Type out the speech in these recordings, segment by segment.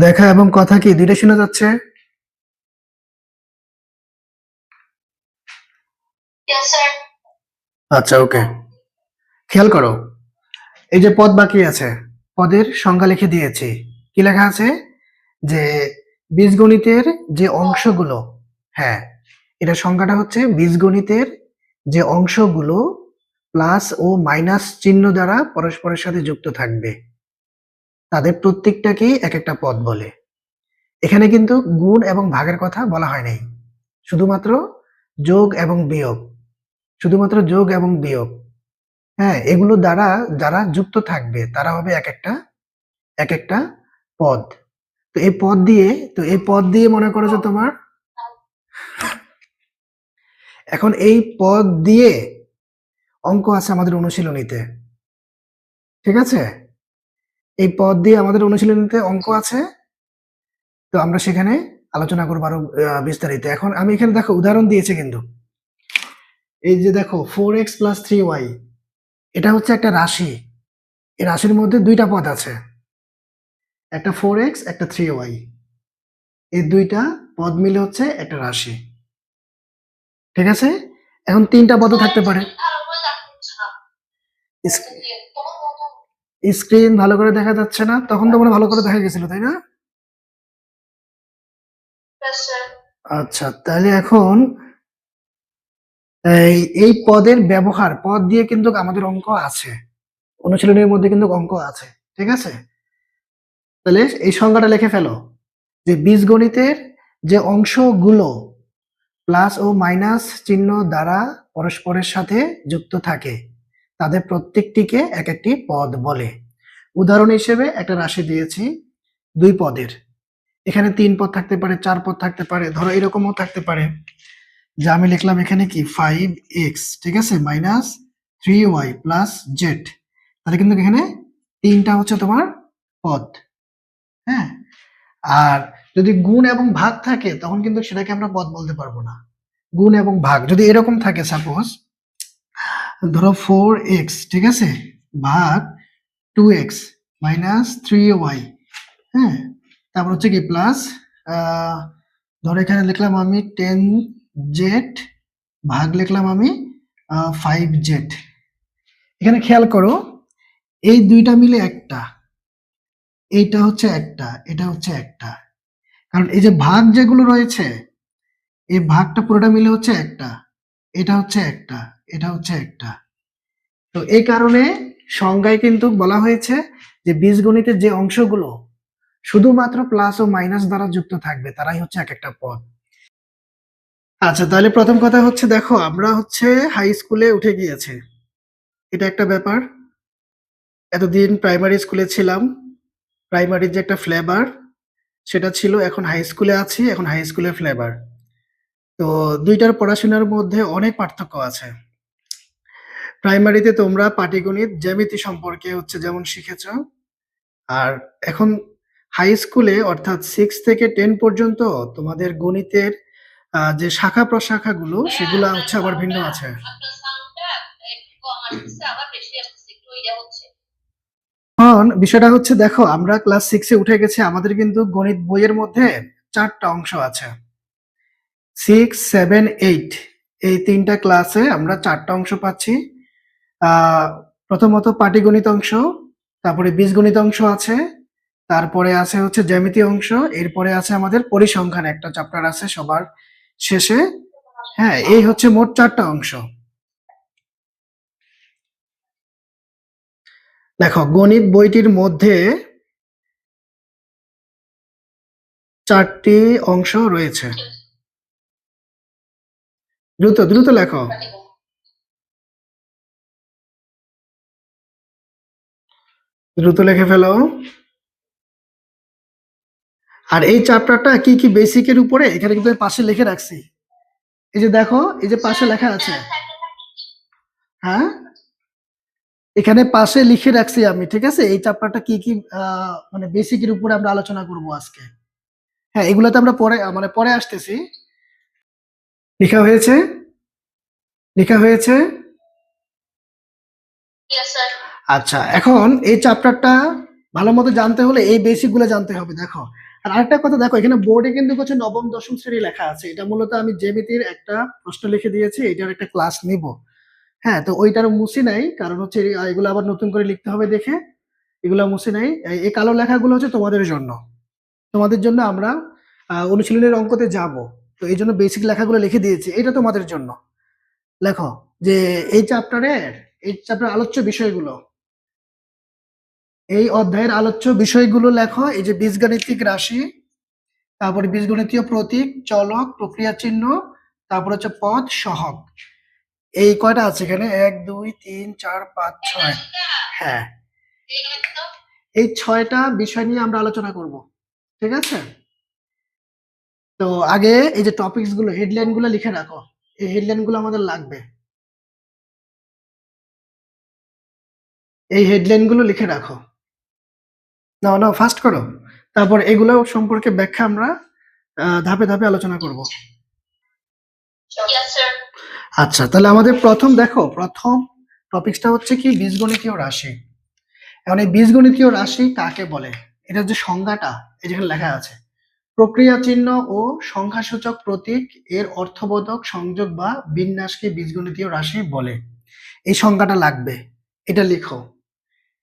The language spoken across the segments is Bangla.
দেখা এবং কথা কি দুইটা শোনা যাচ্ছে? আচ্ছা ওকে খেয়াল করো এই যে পদ বাকি আছে পদের সংজ্ঞা লিখে দিয়েছি। কি লেখা আছে? যে বীজগণিতের যে অংশগুলো হ্যাঁ এটা সংখ্যাটা হচ্ছে বীজগণিতের যে অংশগুলো প্লাস ও মাইনাস চিহ্ন দ্বারা পরস্পরের সাথে যুক্ত থাকবে। তাদের প্রত্যেকটাকেই এক একটা পদ বলে। এখানে কিন্তু গুণ এবং ভাগের কথা বলা হয় নাই। শুধুমাত্র যোগ এবং বিয়োগ। শুধুমাত্র যোগ এবং বিয়োগ। হ্যাঁ এগুলো দ্বারা যারা যুক্ত থাকবে, তারা হবে এক একটা এক একটা পদ। তো এই পদ দিয়ে, তো এই পদ দিয়ে মনে করো যে তোমার? এখন এই পদ দিয়ে অঙ্ক আছে আমাদের অনুশীলনীতে। ঠিক আছে? এই পদ দিয়ে আমাদের অনুশীলনীতে অঙ্ক আছে। তো আমরা সেখানে আলোচনা করব আরও বিস্তারিত। এখন আমি এখানে দেখো উদাহরণ দিয়েছি কিন্তু। এই যে দেখো four x plus three y এটা হচ্ছে একটা রাশি। এই রাশির মধ্যে দুইটা পদ আছে। একটা ফোর এক্স একটা থ্রি ওয়াই এই দুইটা পদ মিলে হচ্ছে একটা রাশি। ঠিক আছে? এখন তিনটা পদও থাকতে পারে ভালো করে দেখা যাচ্ছে না। তোমার মতো স্ক্রিন ভালো করে দেখা যাচ্ছে না তখন তো মনে ভালো করে দেখা গেছিল তাই না? আচ্ছা তাহলে এখন এই পদের ব্যবহার পদ দিয়ে কিন্তু আমাদের অঙ্ক আছে। অনুশীলনের মধ্যে কিন্তু অঙ্ক আছে ঠিক আছে? তাহলে এই সংজ্ঞাটা লিখে ফেলো যে বীজগণিতের যে অংশগুলো প্লাস ও মাইনাস চিহ্ন দ্বারা পরস্পরের সাথে যুক্ত থাকে তাদের প্রত্যেকটিকে এক একটি পদ বলে। উদাহরণ হিসেবে একটা রাশি দিয়েছি, দুই পদের। এখানে তিন পদ থাকতে পারে, চার পদ থাকতে পারে, ধরো এরকমও থাকতে পারে। যে আমি লিখলাম এখানে কি? ফাইভ এক্স ঠিক আছে? Minus three y plus z তাহলে কিন্তু এখানে তিনটা হচ্ছে তোমার পদ। হ্যাঁ? আর যদি গুণ এবং ভাগ থাকে, তখন কিন্তু সেটাকে আমরা পদ বলতে পারব না। গুণ এবং ভাগ, যদি এরকম থাকে সাপোজ ধরো ফোর এক্স ঠিক আছে? ভাগ two x minus three y হ্যাঁ? তারপর হচ্ছে কি প্লাস ধরো এখানে লিখলাম আমি টেন জেড ভাগ লিখলাম আমি ফাইভ জেড এখানে খেয়াল করো, এই দুইটা মিলে একটা। এইটা হচ্ছে একটা, এটা হচ্ছে একটা। কারণ এই যে ভাগ যেগুলো রয়েছে, এই ভাগটা পুরোটা মিলে হচ্ছে একটা। এটা হচ্ছে একটা, এটা হচ্ছে একটা। তো এই কারণে সংজ্ঞায় কিন্তু বলা হয়েছে যে বীজগণিতের যে অংশগুলো শুধুমাত্র প্লাস ও মাইনাস দ্বারা যুক্ত থাকবে, তারাই হচ্ছে এক একটা পদ। আচ্ছা তাহলে প্রথম কথা হচ্ছে, দেখো, আমরা হচ্ছে হাই স্কুলে উঠে গিয়েছে। এটা একটা ব্যাপার। এতদিন প্রাইমারি স্কুলে ছিলাম। প্রাইমারির যে একটা ফ্লেভার সেটা ছিল, এখন হাই স্কুলে আছি, এখন হাই স্কুলের ফ্লেভার তো দুইটার পড়াশোনার মধ্যে অনেক পার্থক্য আছে। প্রাইমারিতে তোমরা পাটিগণিত, জ্যামিতি সম্পর্কে হচ্ছে যেমন শিখেছ, আর এখন হাই স্কুলে অর্থাৎ সিক্স থেকে টেন পর্যন্ত তোমাদের গণিতের যে শাখা প্রশাখাগুলো, সেগুলো হচ্ছে আবার ভিন্ন আছে। বিষয়টা হচ্ছে দেখো, আমরা ক্লাস সিক্সে উঠে গেছি, আমাদের কিন্তু গণিত বইয়ের মধ্যে চারটা অংশ আছে। Six, seven, eight. এই তিনটা ক্লাসে আমরা চারটা অংশ পাচ্ছি। প্রথমত পাটিগণিত অংশ, তারপরে বীজগণিত অংশ আছে, তারপরে আছে হচ্ছে জ্যামিতি অংশ, এরপরে আছে আমাদের পরিসংখ্যান একটা চ্যাপ্টার আছে সবার শেষে। হ্যাঁ এই হচ্ছে মোট চারটা অংশ। দেখো, গণিত বইটির মধ্যে চারটি অংশ রয়েছে। দ্রুত দ্রুত লেখো। দ্রুত লিখে ফেলো। আর এই চ্যাপ্টারটা কি কি বেসিকের উপরে? এখানে কিন্তু পাশে লিখে রাখছি। এই যে দেখো, এই যে পাশে লেখা আছে। হ্যাঁ? এখানে পাশে লিখে রাখছি আমি, ঠিক আছে? এই চ্যাপ্টারটা কি কি মানে বেসিকের উপরে আমরা আলোচনা করব আজকে। হ্যাঁ এগুলোতে আমরা পরে মানে পরে আসতেছি। লেখা হয়েছে? লেখা হয়েছে? আচ্ছা এখন এই চ্যাপ্টারটা ভালো মতো জানতে হলে এই বেসিকগুলো জানতে হবে দেখো। আর আরেকটা কথা দেখো এখানে বোর্ডে কিন্তু হচ্ছে নবম দশম শ্রেণি লেখা আছে। এটা মূলত আমি জ্যামিতির একটা প্রশ্ন লিখে দিয়েছি এটার একটা ক্লাস নিব। হ্যাঁ তো ওইটার মুছি নাই কারণ হচ্ছে এগুলো আবার নতুন করে লিখতে হবে দেখে। এগুলো মুছে নাই। এই- কালো লেখাগুলো হচ্ছে তোমাদের জন্য। তোমাদের জন্য আমরা অনুশীলনের অঙ্কতে যাব। তো এই জন্য বেসিক লেখাগুলো লিখে দিয়েছি। এটা তোমাদের জন্য। লেখো যে এই চ্যাপ্টারের এই চ্যাপ্টার আলোচ্য বিষয়গুলো। এই অধ্যায়ের আলোচ্য বিষয়গুলো লেখো। এই যে বীজগাণিতিক রাশি, তারপরে বীজগণিতীয় প্রতীক, চলক, প্রক্রিয়া চিহ্ন, তারপর হচ্ছে পদ সহগ। এই কয়টা আছে এখানে? এক, দুই, তিন, চার, পাঁচ, ছয়। হ্যাঁ। এই ছয়টা বিষয় নিয়ে আমরা আলোচনা করব। ঠিক আছে? তো আগে এই যে টপিকসগুলো হেডলাইনগুলো লিখে রাখো। এই হেডলাইনগুলো আমাদের লাগবে। এই হেডলাইনগুলো লিখে রাখো। না না ফাস্ট করো। তারপর এগুলো সম্পর্কে ব্যাখ্যা আমরা ধাপে ধাপে আলোচনা করব। আচ্ছা তাহলে আমাদের প্রথম দেখো প্রথম টপিকসটা হচ্ছে কি? বীজগণিতীয় রাশি। এখন এই বীজগণিতীয় রাশি কাকে বলে? এটা যে সংজ্ঞাটা এই যেখানে লেখা আছে। প্রক্রিয়া চিহ্ন ও সংখ্যাসূচক প্রতীক এর অর্থবোধক সংযোগ বা বিন্যাসকে বীজগণিতীয় রাশি বলে। এই সংজ্ঞাটা লাগবে। এটা লিখো।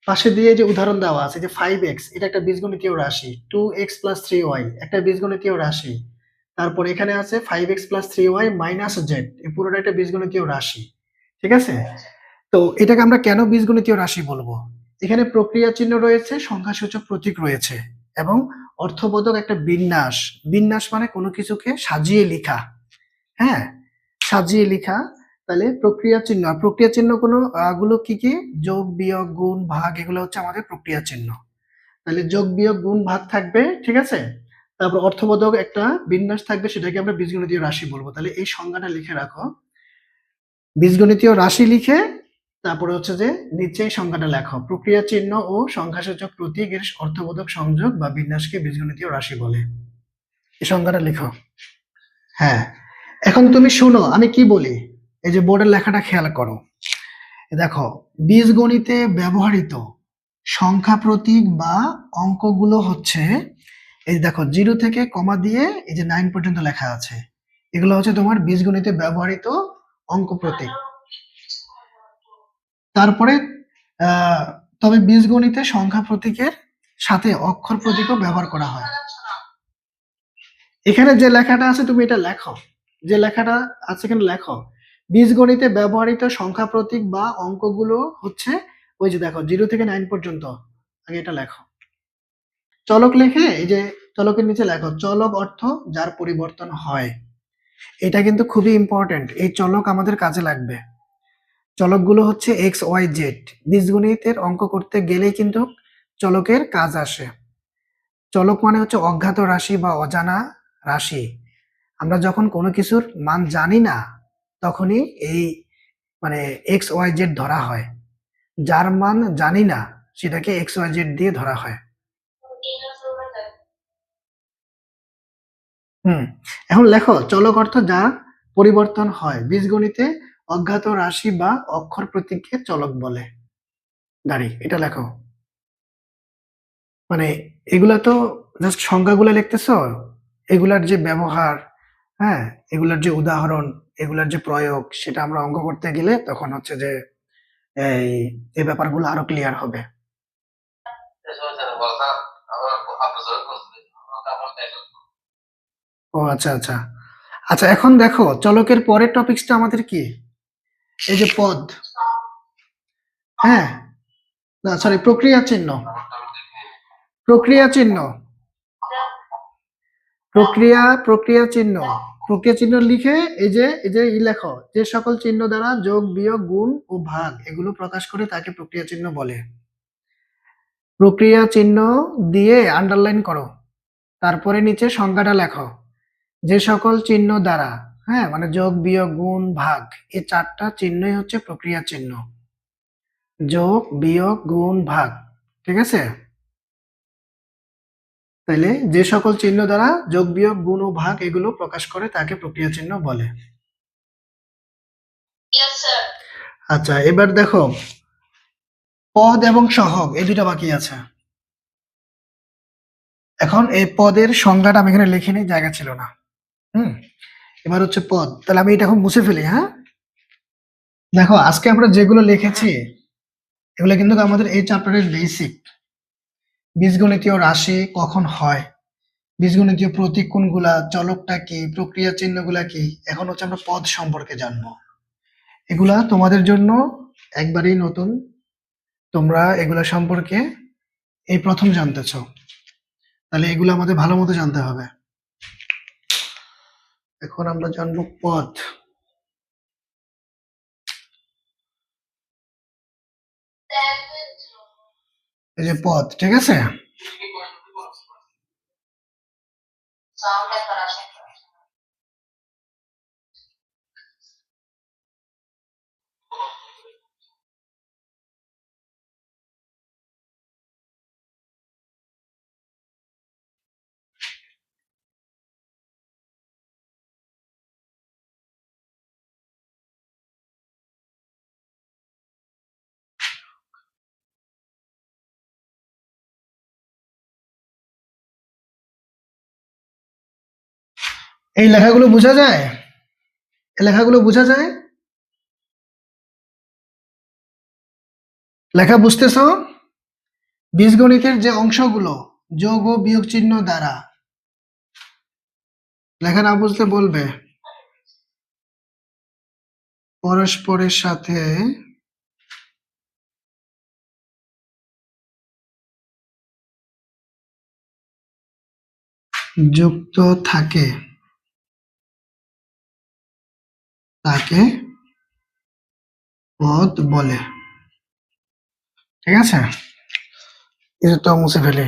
পাশে দিয়ে যে উদাহরণ দেওয়া আছে, যে ফাইভ এক্স এটা একটা বীজগণিতীয় রাশি। Two x plus three y একটা বীজগণিতীয় রাশি। তারপর এখানে আছে five x plus three y minus z এই পুরোটা একটা বীজগণিতীয় রাশি। ঠিক আছে? তো এটাকে আমরা কেন বীজগণিতীয় রাশি বলব? এখানে প্রক্রিয়া চিহ্ন রয়েছে, সংখ্যাসূচক প্রতীক রয়েছে এবং অর্থবোধক একটা বিন্যাস। বিন্যাস মানে কোনো কিছুকে সাজিয়ে লেখা। হ্যাঁ? সাজিয়ে লেখা, তাহলে প্রক্রিয়া চিহ্ন। আর প্রক্রিয়া চিহ্ন কোনো গুলো কি কি? যোগ, বিয়োগ, গুণ, ভাগ, এগুলো হচ্ছে আমাদের প্রক্রিয়া চিহ্ন। তাহলে যোগ, বিয়োগ, গুণ, ভাগ থাকবে, ঠিক আছে? তারপর অর্থবোধক একটা বিন্যাস থাকবে, সেটাকে আমরা বীজগণিতীয় রাশি বলব। তাহলে এই সংজ্ঞাটা লিখে রাখো। বীজগণিতীয় রাশি লিখে তারপরে হচ্ছে যে নিচে এই সংখ্যাটা লেখো। প্রক্রিয়া চিহ্ন ও সংখ্যাসূচক প্রতীক এর অর্থবোধক সংযোগ বা বিন্যাসকে বীজগণিতীয় রাশি বলে। এই সংখ্যাটা লিখো। হ্যাঁ। এখন তুমি শোনো, আমি কি বলি? এই যে বোর্ডের লেখাটা খেয়াল করো। দেখো, বীজগণিতে ব্যবহৃত সংখ্যা প্রতীক বা অঙ্কগুলো হচ্ছে, এই দেখো, জিরো থেকে কমা দিয়ে এই যে নাইন পর্যন্ত লেখা আছে। এগুলো হচ্ছে তোমার বীজগণিতে ব্যবহৃত অঙ্ক প্রতীক। তারপরে তবে বীজগণিতে সংখ্যা প্রতীকের সাথে অক্ষর প্রতীকও ব্যবহার করা হয়। এখানে যে লেখাটা আছে, তুমি এটা লেখো। যে লেখাটা আছে এখানে লেখো। বীজগণিতে ব্যবহৃত সংখ্যা প্রতীক বা অঙ্কগুলো হচ্ছে, ওই যে দেখো, জিরো থেকে নাইন পর্যন্ত। আগে এটা লেখো। চলক লেখে, এই যে চলকের নিচে লেখো, চলক অর্থ যার পরিবর্তন হয়। এটা কিন্তু খুবই ইম্পর্টেন্ট এই চলক আমাদের কাজে লাগবে। চলকগুলো হচ্ছে এক্স, ওয়াই, জেড। বীজগণিতের অঙ্ক করতে গেলেই কিন্তু চলকের কাজ আসে। চলক মানে হচ্ছে অজ্ঞাত রাশি বা অজানা রাশি। আমরা যখন কোনো কিছুর মান জানি না, তখনই এই মানে এক্স, ওয়াই, জেড ধরা হয়। যার মান জানি না, সেটাকে এক্স, ওয়াই, জেড দিয়ে ধরা হয়। হুম, এখন লেখো, চলক অর্থ যা পরিবর্তন হয়। বীজগণিতে অজ্ঞাত রাশি বা অক্ষর প্রতীককে চলক বলে। দাঁড়ি, এটা লেখো। মানে এগুলা তো জাস্ট সংখ্যাগুলো লিখতেছো? এগুলার যে ব্যবহার হ্যাঁ? এগুলার যে উদাহরণ, এগুলার যে প্রয়োগ, সেটা আমরা অঙ্ক করতে গেলে তখন হচ্ছে যে এই এই ব্যাপারগুলো আরও ক্লিয়ার হবে। ও আচ্ছা আচ্ছা। আচ্ছা এখন দেখো, চলকের পরের টপিকসটা আমাদের কি? এই যে পদ। হ্যাঁ। না সরি প্রক্রিয়া চিহ্ন। প্রক্রিয়া চিহ্ন। প্রক্রিয়া প্রক্রিয়া চিহ্ন। প্রক্রিয়া চিহ্ন লিখে এই যে এই যে ই লেখো, যে সকল চিহ্ন দ্বারা যোগ, বিয়োগ, গুণ ও ভাগ এগুলো প্রকাশ করে তাকে প্রক্রিয়া চিহ্ন বলে। প্রক্রিয়া চিহ্ন দিয়ে আন্ডারলাইন করো। তারপরে নিচে সংজ্ঞাটা লেখো। যে সকল চিহ্ন দ্বারা হ্যাঁ মানে যোগ বিয়োগ গুণ ভাগ এই চারটা চিহ্নই হচ্ছে প্রক্রিয়া চিহ্ন। যোগ বিয়োগ গুণ ভাগ ঠিক আছে? তাইলে যে সকল চিহ্ন দ্বারা যোগ বিয়োগ গুণ ও ভাগ এগুলো প্রকাশ করে তাকে প্রক্রিয়া চিহ্ন বলে। আচ্ছা এবার দেখো পদ এবং সহগ এই দুটা বাকি আছে। এখন এই পদের সংজ্ঞাটা আমি এখানে লিখিনি জায়গা ছিল না। হুম? এবার হচ্ছে পদ। তাহলে আমি এটা এখন মুছে ফেলি হ্যাঁ? দেখো, আজকে আমরা যেগুলো লিখেছি, এগুলো কিন্তু আমাদের এই চ্যাপ্টারের বেসিক বীজগণিতীয় রাশি কখন হয়? বীজগণিতীয় প্রতীক কোনগুলা? চলকটা কি? প্রক্রিয়া চিহ্নগুলা কি? এখন হচ্ছে আমরা পদ সম্পর্কে জানব। এগুলা তোমাদের জন্য একবারেই নতুন। তোমরা এগুলা সম্পর্কে এই প্রথম জানতেছ। তাহলে এগুলো আমাদের ভালো মতো জানতে হবে। এখন আমরা জানব পথ। এই যে পথ ঠিক আছে? এই লেখাগুলো বোঝা যায়? এই লেখাগুলো বোঝা যায়? লেখা বুঝতেছো বীজগণিতের যে অংশগুলো, যোগ ও বিয়োগ চিহ্ন দ্বারা। লেখা না বুঝতে বলবে। পরস্পরের সাথে যুক্ত থাকে। তাকে পদ বলে। ঠিক আছে? এটা তো মুছে ফেলি।